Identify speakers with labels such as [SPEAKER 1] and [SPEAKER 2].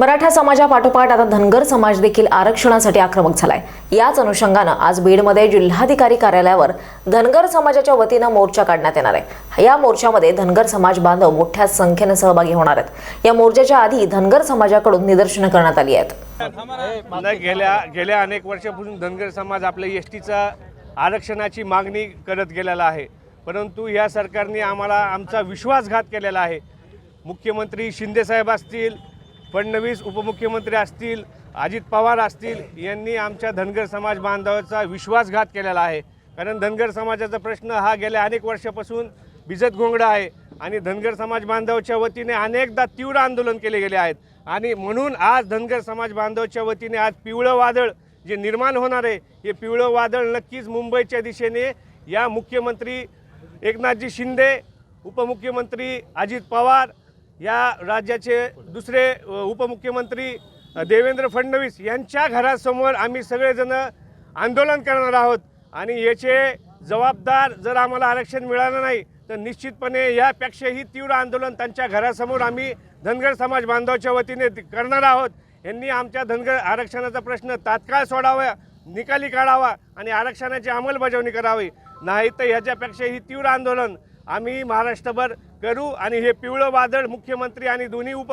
[SPEAKER 1] मराठा समाजापाठोपाठ आता धनगर समाज देखील आरक्षणासाठी आक्रमक झालाय. याच अनुषंगानं आज बीडमध्ये जिल्हाधिकारी कार्यालयावर धनगर समाजाच्या वतीनं मोर्चा काढण्यात येणार आहे. या मोर्चामध्ये धनगर समाज बांधव मोठ्या संख्येनं सहभागी होणार आहेत. या मोर्चाच्या आधी धनगर समाजाकडून निदर्शनं करण्यात आली आहेत.
[SPEAKER 2] गेल्या गेल्या अनेक वर्षापासून धनगर समाज आपल्या एस टीचा आरक्षणाची मागणी करत गेलेला आहे. परंतु या सरकारने आम्हाला आमचा विश्वासघात केलेला आहे. मुख्यमंत्री शिंदेसाहेब असतील फडणवीस उपमुख्यमंत्री असतील अजित पवार असतील यांनी आमच्या धनगर समाज बांधवाचा विश्वासघात केलेला आहे. कारण धनगर समाजाचा प्रश्न हा गेल्या अनेक वर्षापासून भिजत घोंगडा आहे आणि धनगर समाज बांधवाच्या वतीने अनेकदा तीव्र आंदोलन केले गेले आहेत. आणि म्हणून आज धनगर समाज बांधवाच्या वतीने आज पिवळं वादळ जे निर्माण होणार आहे हे पिवळं वादळ नक्कीच मुंबईच्या दिशेने या मुख्यमंत्री एकनाथजी शिंदे उपमुख्यमंत्री अजित पवार या राज्याचे दुसरे उपमुख्यमंत्री देवेंद्र फडणवीस यांच्या घरासमोर आम्ही सगळेजण आंदोलन करणार आहोत. आणि याचे जबाबदार जर आम्हाला आरक्षण मिळालं नाही तर निश्चितपणे यापेक्षाही तीव्र आंदोलन त्यांच्या घरासमोर आम्ही धनगर समाज बांधवाच्या वतीने करणार आहोत. यांनी आमच्या धनगर आरक्षणाचा प्रश्न तात्काळ सोडावा निकाली काढावा आणि आरक्षणाची अंमलबजावणी करावी. नाही तर ह्याच्यापेक्षाही तीव्र आंदोलन आम्ही महाराष्ट्रभर करू आणि हे पिवळं वादळ मुख्यमंत्री आणि दोन्ही उप